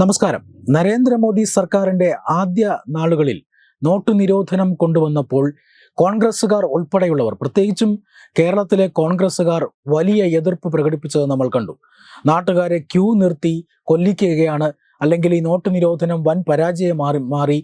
നമസ്കാരം. നരേന്ദ്രമോദി സർക്കാരിന്റെ ആദ്യ നാളുകളിൽ നോട്ടു നിരോധനം കൊണ്ടുവന്നപ്പോൾ കോൺഗ്രസ്സുകാർ ഉൾപ്പെടെയുള്ളവർ പ്രത്യേകിച്ചും കേരളത്തിലെ കോൺഗ്രസ്സുകാർ വലിയ എതിർപ്പ് പ്രകടിപ്പിച്ചത് നമ്മൾ കണ്ടു. നാട്ടുകാരെ ക്യൂ നിർത്തി കൊല്ലിക്കുകയാണ് അല്ലെങ്കിൽ ഈ നോട്ട് നിരോധനം വൻ പരാജയം മാറി മാറി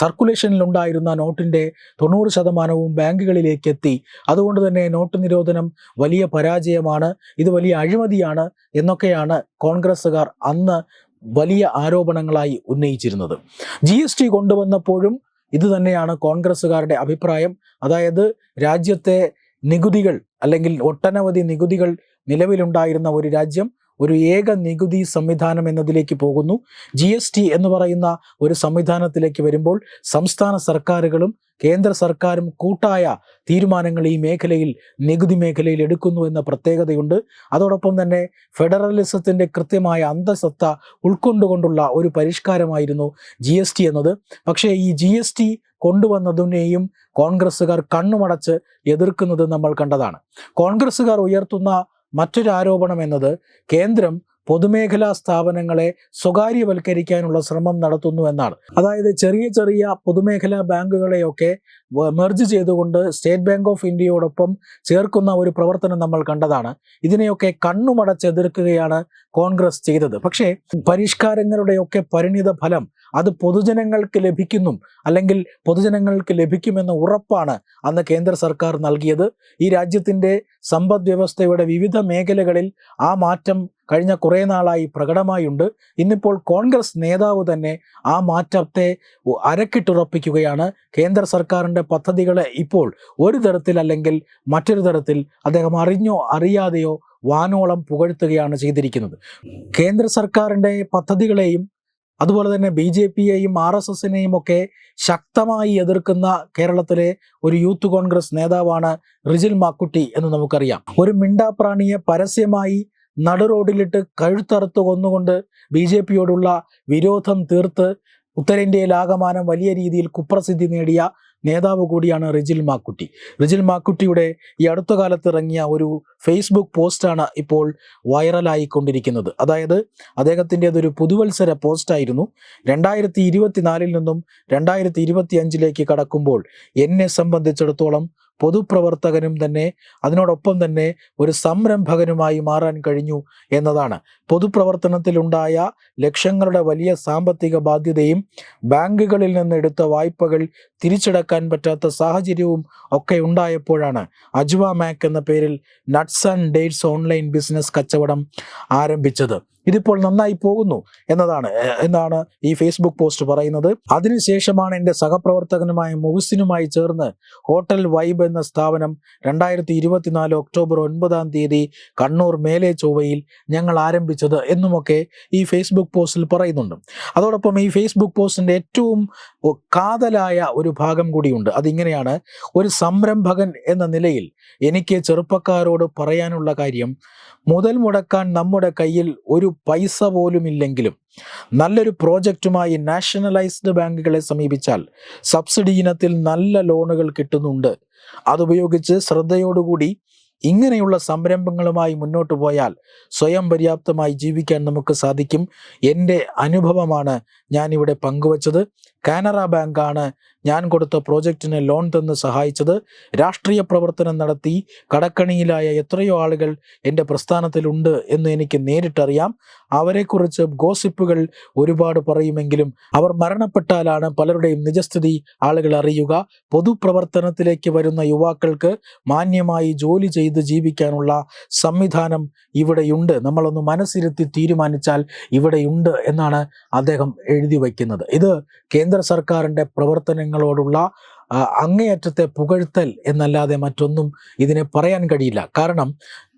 സർക്കുലേഷനിലുണ്ടായിരുന്ന നോട്ടിന്റെ തൊണ്ണൂറ് ശതമാനവും ബാങ്കുകളിലേക്ക് എത്തി. അതുകൊണ്ട് തന്നെ നോട്ട് നിരോധനം വലിയ പരാജയമാണ് ഇത് വലിയ അഴിമതിയാണ് എന്നൊക്കെയാണ് കോൺഗ്രസ്സുകാർ അന്ന് വലിയ ആരോപണങ്ങളായി ഉന്നയിച്ചിരുന്നത്. ജി എസ് ടി കൊണ്ടുവന്നപ്പോഴും ഇത് തന്നെയാണ് കോൺഗ്രസ്സുകാരുടെ അഭിപ്രായം. അതായത് രാജ്യത്തെ നികുതികൾ അല്ലെങ്കിൽ ഒട്ടനവധി നികുതികൾ നിലവിലുണ്ടായിരുന്ന ഒരു രാജ്യം ഒരു ഏക നികുതി സംവിധാനം എന്നതിലേക്ക് പോകുന്നു. ജി എസ് ടി എന്ന് പറയുന്ന ഒരു സംവിധാനത്തിലേക്ക് വരുമ്പോൾ സംസ്ഥാന സർക്കാരുകളും കേന്ദ്ര സർക്കാരും കൂട്ടായ തീരുമാനങ്ങൾ ഈ മേഖലയിൽ നികുതി മേഖലയിൽ എടുക്കുന്നു എന്ന പ്രത്യേകതയുണ്ട്. അതോടൊപ്പം തന്നെ ഫെഡറലിസത്തിന്റെ കൃത്യമായ അന്തസത്ത ഉൾക്കൊണ്ടുകൊണ്ടുള്ള ഒരു പരിഷ്കാരമായിരുന്നു ജി എസ് ടി എന്നത്. പക്ഷേ ഈ ജി എസ് ടി കൊണ്ടുവന്നതിനെയും കോൺഗ്രസ്സുകാർ കണ്ണുമടച്ച് എതിർക്കുന്നത് നമ്മൾ കണ്ടതാണ്. കോൺഗ്രസ്സുകാർ ഉയർത്തുന്ന മറ്റൊരു ആരോപണം എന്നത് കേന്ദ്രം പൊതുമേഖലാ സ്ഥാപനങ്ങളെ സ്വകാര്യവൽക്കരിക്കാനുള്ള ശ്രമം നടത്തുന്നു എന്നാണ്. അതായത് ചെറിയ ചെറിയ പൊതുമേഖലാ ബാങ്കുകളെയൊക്കെ മെർജ് ചെയ്തുകൊണ്ട് സ്റ്റേറ്റ് ബാങ്ക് ഓഫ് ഇന്ത്യയോടൊപ്പം ചേർക്കുന്ന ഒരു പ്രവർത്തനം നമ്മൾ കണ്ടതാണ്. ഇതിനെയൊക്കെ കണ്ണുമടച്ചെതിർക്കുകയാണ് കോൺഗ്രസ് ചെയ്തത്. പക്ഷേ പരിഷ്കാരങ്ങളുടെയൊക്കെ പരിണിത ഫലം അത് പൊതുജനങ്ങൾക്ക് ലഭിക്കുന്നു അല്ലെങ്കിൽ പൊതുജനങ്ങൾക്ക് ലഭിക്കുമെന്ന ഉറപ്പാണ് അന്ന് കേന്ദ്ര സർക്കാർ നൽകിയത്. ഈ രാജ്യത്തിന്റെ സമ്പദ് വ്യവസ്ഥയുടെ വിവിധ മേഖലകളിൽ ആ മാറ്റം കഴിഞ്ഞ കുറേ നാളായി പ്രകടമായുണ്ട്. ഇന്നിപ്പോൾ കോൺഗ്രസ് നേതാവ് തന്നെ ആ മാറ്റത്തെ അരക്കിട്ടുറപ്പിക്കുകയാണ്. കേന്ദ്ര സർക്കാരിന്റെ പദ്ധതികളെ ഇപ്പോൾ ഒരു തരത്തിൽ അല്ലെങ്കിൽ മറ്റൊരു തരത്തിൽ അദ്ദേഹം അറിഞ്ഞോ അറിയാതെയോ വാനോളം പുകഴ്ത്തുകയാണ് ചെയ്തിരിക്കുന്നത്. കേന്ദ്ര സർക്കാരിന്റെ പദ്ധതികളെയും അതുപോലെ തന്നെ ബി ജെ പിയെയും ആർ എസ് എസിനെയും ഒക്കെ ശക്തമായി എതിർക്കുന്ന കേരളത്തിലെ ഒരു യൂത്ത് കോൺഗ്രസ് നേതാവാണ് റിജിൽ മാക്കുട്ടി എന്ന് നമുക്കറിയാം. ഒരു മിണ്ടാപ്രാണിയെ പരസ്യമായി നടുറോഡിലിട്ട് കഴുത്തറുത്ത് കൊന്നുകൊണ്ട് ബി ജെ പിയോടുള്ള വിരോധം തീർത്ത് ഉത്തരേന്ത്യയിലാകമാനം വലിയ രീതിയിൽ കുപ്രസിദ്ധി നേടിയ നേതാവ് കൂടിയാണ് റിജിൽ മാക്കുട്ടി. റിജിൽ മാക്കുട്ടിയുടെ ഈ അടുത്ത കാലത്ത് ഇറങ്ങിയ ഒരു ഫേസ്ബുക്ക് പോസ്റ്റാണ് ഇപ്പോൾ വൈറലായിക്കൊണ്ടിരിക്കുന്നത്. അതായത് അദ്ദേഹത്തിന്റെതൊരു പുതുവത്സര പോസ്റ്റായിരുന്നു രണ്ടായിരത്തി ഇരുപത്തിനാലിൽ നിന്നും രണ്ടായിരത്തി ഇരുപത്തി അഞ്ചിലേക്ക് കടക്കുമ്പോൾ എന്നെ സംബന്ധിച്ചിടത്തോളം പൊതുപ്രവർത്തകനും തന്നെ അതിനോടൊപ്പം തന്നെ ഒരു സംരംഭകനുമായി മാറാൻ കഴിഞ്ഞു എന്നതാണ്. പൊതുപ്രവർത്തനത്തിലുണ്ടായ ലക്ഷങ്ങളുടെ വലിയ സാമ്പത്തിക ബാധ്യതയും ബാങ്കുകളിൽ നിന്ന് എടുത്ത വായ്പകൾ തിരിച്ചടക്കാൻ പറ്റാത്ത സാഹചര്യവും ഒക്കെ ഉണ്ടായപ്പോഴാണ് അജ്വ മാക് എന്ന പേരിൽ nuts and dates online business കച്ചവടം ആരംഭിച്ചത്. ഇതിപ്പോൾ നന്നായി പോകുന്നു എന്നതാണ് എന്നാണ് ഈ ഫേസ്ബുക്ക് പോസ്റ്റ് പറയുന്നത്. അതിനുശേഷമാണ് എന്റെ സഹപ്രവർത്തകനുമായ മുഹസിനുമായി ചേർന്ന് ഹോട്ടൽ വൈബ് എന്ന സ്ഥാപനം രണ്ടായിരത്തി ഇരുപത്തിനാല് ഒക്ടോബർ ഒൻപതാം തീയതി കണ്ണൂർ മേലെ ചൊവ്വയിൽ ഞങ്ങൾ ആരംഭിച്ചത് എന്നുമൊക്കെ ഈ ഫേസ്ബുക്ക് പോസ്റ്റിൽ പറയുന്നുണ്ട്. അതോടൊപ്പം ഈ ഫേസ്ബുക്ക് പോസ്റ്റിന്റെ ഏറ്റവും കാതലായ ഒരു ഭാഗം കൂടിയുണ്ട്. അതിങ്ങനെയാണ് ഒരു സംരംഭകൻ എന്ന നിലയിൽ എനിക്ക് ചെറുപ്പക്കാരോട് പറയാനുള്ള കാര്യം മുതൽ മുടക്കാൻ നമ്മുടെ കയ്യിൽ ഒരു പൈസ പോലും ഇല്ലെങ്കിലും നല്ലൊരു പ്രോജക്റ്റുമായി നാഷണലൈസ്ഡ് ബാങ്കുകളെ സമീപിച്ചാൽ സബ്സിഡി ഇനത്തിൽ നല്ല ലോണുകൾ കിട്ടുന്നുണ്ട്. അതുപയോഗിച്ച് ശ്രദ്ധയോടുകൂടി ഇങ്ങനെയുള്ള സംരംഭങ്ങളുമായി മുന്നോട്ട് പോയാൽ സ്വയം പര്യാപ്തമായി ജീവിക്കാൻ നമുക്ക് സാധിക്കും. എന്റെ അനുഭവമാണ് ഞാനിവിടെ പങ്കുവച്ചത്. കാനറ ബാങ്കാണ് ഞാൻ കൊടുത്ത പ്രോജക്റ്റിന് ലോൺ തന്ന് സഹായിച്ചത് രാഷ്ട്രീയ പ്രവർത്തനം നടത്തി കടക്കണിയിലായ എത്രയോ ആളുകൾ എന്റെ പ്രസ്ഥാനത്തിലുണ്ട് എന്ന് എനിക്ക് നേരിട്ടറിയാം. അവരെക്കുറിച്ച് ഗോസിപ്പുകൾ ഒരുപാട് പറയുമെങ്കിലും അവർ മരണപ്പെട്ടാലാണ് പലരുടെയും നിജസ്ഥിതി ആളുകൾ അറിയുക. പൊതുപ്രവർത്തനത്തിലേക്ക് വരുന്ന യുവാക്കൾക്ക് മാന്യമായി ജോലി ചെയ്ത് ജീവിക്കാനുള്ള സംവിധാനം ഇവിടെയുണ്ട്. നമ്മളൊന്ന് മനസ്സിരുത്തി തീരുമാനിച്ചാൽ ഇവിടെയുണ്ട് എന്നാണ് അദ്ദേഹം എഴുതി വയ്ക്കുന്നത്. ഇത് കേന്ദ്ര സർക്കാരിന്റെ പ്രവർത്തനങ്ങളോടുള്ള ആ, അങ്ങേയറ്റത്തെ പുകഴ്ത്തൽ എന്നല്ലാതെ മറ്റൊന്നും ഇതിനെ പറയാൻ കഴിയില്ല. കാരണം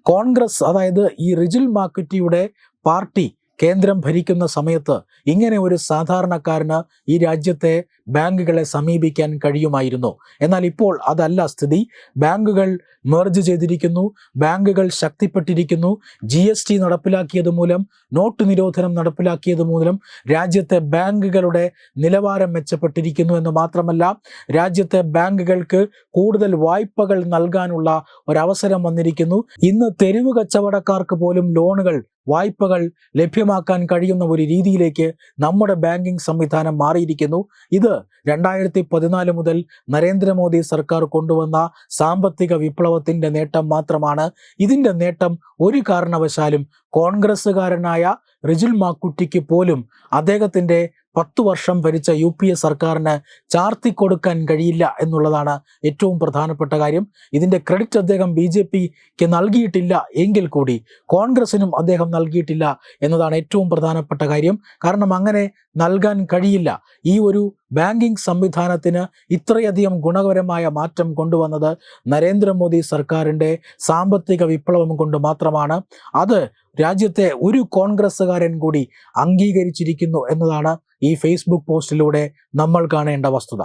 കോൺഗ്രസ് അതായത് ഈ റിജിൽ മാക്കുറ്റിയുടെ പാർട്ടി കേന്ദ്രം ഭരിക്കുന്ന സമയത്ത് ഇങ്ങനെ ഒരു സാധാരണക്കാരന് ഈ രാജ്യത്തെ ബാങ്കുകളെ സമീപിക്കാൻ കഴിയുമായിരുന്നു. എന്നാൽ ഇപ്പോൾ അതല്ല സ്ഥിതി. ബാങ്കുകൾ മെർജ് ചെയ്തിരിക്കുന്നു. ബാങ്കുകൾ ശക്തിപ്പെട്ടിരിക്കുന്നു. ജി എസ് ടി നടപ്പിലാക്കിയത് മൂലം നോട്ട് നിരോധനം നടപ്പിലാക്കിയത് മൂലം രാജ്യത്തെ ബാങ്കുകളുടെ നിലവാരം മെച്ചപ്പെട്ടിരിക്കുന്നു എന്ന് മാത്രമല്ല രാജ്യത്തെ ബാങ്കുകൾക്ക് കൂടുതൽ വായ്പകൾ നൽകാനുള്ള ഒരവസരം വന്നിരിക്കുന്നു. ഇന്ന് തെരുവ് കച്ചവടക്കാർക്ക് പോലും ലോണുകൾ വായ്പകൾ ലഭ്യമാക്കാൻ കഴിയുന്ന ഒരു രീതിയിലേക്ക് നമ്മുടെ ബാങ്കിംഗ് സംവിധാനം മാറിയിരിക്കുന്നു. ഇത് രണ്ടായിരത്തി പതിനാല് മുതൽ നരേന്ദ്രമോദി സർക്കാർ കൊണ്ടുവന്ന സാമ്പത്തിക വിപ്ലവത്തിന്റെ നേട്ടം മാത്രമാണ്. ഇതിന്റെ നേട്ടം ഒരു കാരണവശാലും കോൺഗ്രസ്സുകാരനായ റിജുൽ മാക്കുട്ടിക്ക് പോലും അദ്ദേഹത്തിന്റെ പത്തു വർഷം ഭരിച്ച യു പി എ സർക്കാരിന് ചാർത്തിക്കൊടുക്കാൻ കഴിയില്ല എന്നുള്ളതാണ് ഏറ്റവും പ്രധാനപ്പെട്ട കാര്യം. ഇതിന്റെ ക്രെഡിറ്റ് അദ്ദേഹം ബി ജെ പിക്ക് നൽകിയിട്ടില്ല എങ്കിൽ കൂടി കോൺഗ്രസിനും അദ്ദേഹം നൽകിയിട്ടില്ല എന്നതാണ് ഏറ്റവും പ്രധാനപ്പെട്ട കാര്യം. കാരണം അങ്ങനെ നൽകാൻ കഴിയില്ല. ഈ ഒരു ബാങ്കിംഗ് സംവിധാനത്തിന് ഇത്രയധികം ഗുണകരമായ മാറ്റം കൊണ്ടുവന്നത് നരേന്ദ്രമോദി സർക്കാരിന്റെ സാമ്പത്തിക വിപ്ലവം കൊണ്ട് മാത്രമാണ്. അത് രാജ്യത്തെ ഒരു കോൺഗ്രസ്സുകാരൻ കൂടി അംഗീകരിച്ചിരിക്കുന്നു എന്നതാണ് ഈ ഫേസ്ബുക്ക് പോസ്റ്റിലൂടെ നമ്മൾ കാണേണ്ട വസ്തുത.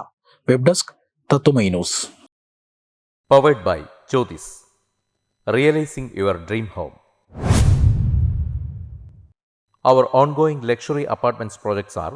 വെബ് ഡെസ്ക് തത്തുമൈ news. Powered by Jyothis realising your dream home Our ongoing luxury apartments projects are